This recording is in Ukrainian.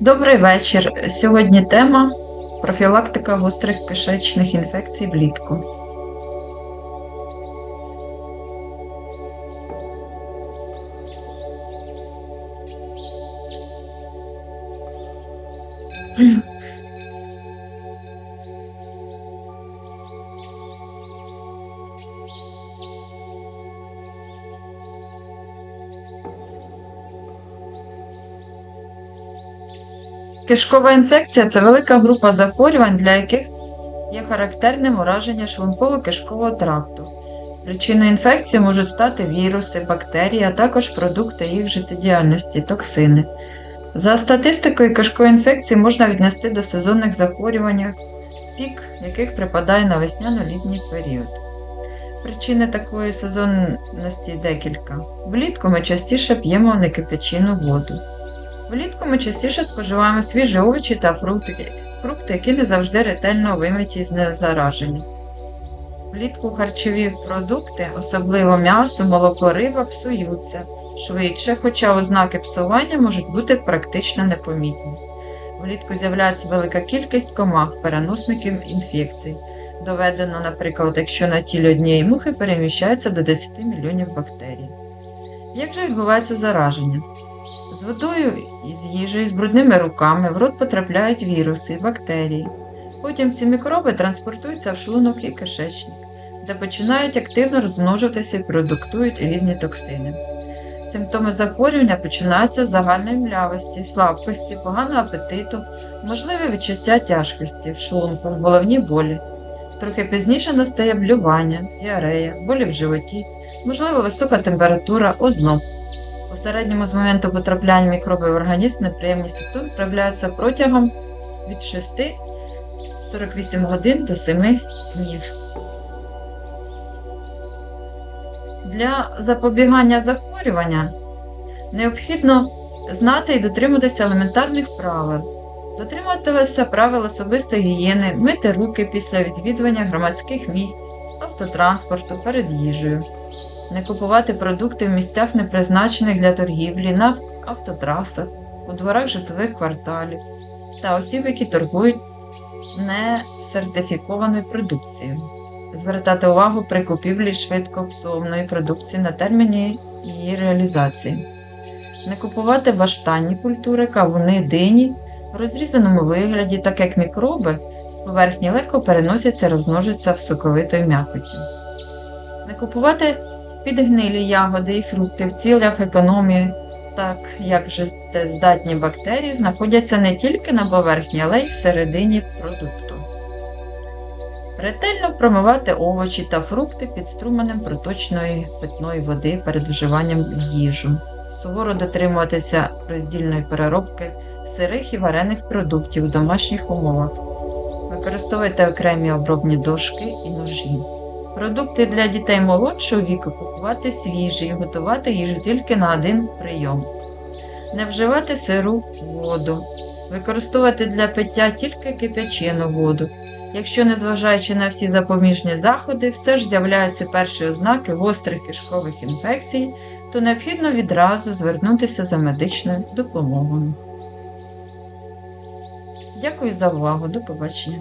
Добрий вечір. Сьогодні тема профілактика гострих кишечних інфекцій влітку. Кишкова інфекція це велика група захворювань, для яких є характерним ураження шлунково-кишкового тракту. Причиною інфекції можуть стати віруси, бактерії, а також продукти їх життєдіяльності, токсини. За статистикою кишкової інфекції можна віднести до сезонних захворювань, пік яких припадає на весняно-літній період. Причини такої сезонності декілька. Влітку ми частіше п'ємо некипячену воду. Влітку ми частіше споживаємо свіжі овочі та фрукти, фрукти, які не завжди ретельно вимиті з незараження. Влітку харчові продукти, особливо м'ясо, молоко, риба, псуються швидше, хоча ознаки псування можуть бути практично непомітні. Влітку з'являється велика кількість комах, переносників інфекцій. Доведено, наприклад, якщо на тілі однієї мухи переміщається до 10 мільйонів бактерій. Як же відбувається зараження? З водою і з їжею з брудними руками в рот потрапляють віруси бактерії. Потім ці мікроби транспортуються в шлунок і кишечник, де починають активно розмножуватися і продуктують різні токсини. Симптоми захворювання починаються з загальної млявості, слабкості, поганого апетиту, можливе відчуття тяжкості в шлунку, головні болі. Трохи пізніше настає блювання, діарея, болі в животі, можливо висока температура, озноб. У середньому з моменту потрапляння мікробів в організм неприємні симптоми проявляються протягом від 6-48 годин до 7 днів. Для запобігання захворювання необхідно знати і дотримуватися елементарних правил, дотримуватися правил особистої гігієни, мити руки після відвідування громадських місць, автотранспорту перед їжею не купувати продукти в місцях, не призначених для торгівлі, на автотрасах, у дворах житлових кварталів та осіб, які торгують несертифікованою продукцією. Звертати увагу при купівлі швидкообслуговної продукції на терміні її реалізації. Не купувати баштанні культури, кавуни, дині в розрізаному вигляді, так як мікроби з поверхні легко переносяться, розмножуються в соковитої м'якоті. Не купувати підгнилі ягоди і фрукти в цілях економії, так як здатні бактерії знаходяться не тільки на поверхні, але й всередині продукту. Ретельно промивати овочі та фрукти під струменем проточної питної води перед вживанням в їжу. Суворо дотримуватися роздільної переробки сирих і варених продуктів у домашніх умовах. Використовуйте окремі обробні дошки і ножі. Продукти для дітей молодшого віку купувати свіжі і готувати їжу тільки на один прийом. Не вживати сиру воду. Використовувати для пиття тільки кип'ячену воду. Якщо, незважаючи на всі запоміжні заходи, все ж з'являються перші ознаки гострих кишкових інфекцій, то необхідно відразу звернутися за медичною допомогою. Дякую за увагу. До побачення.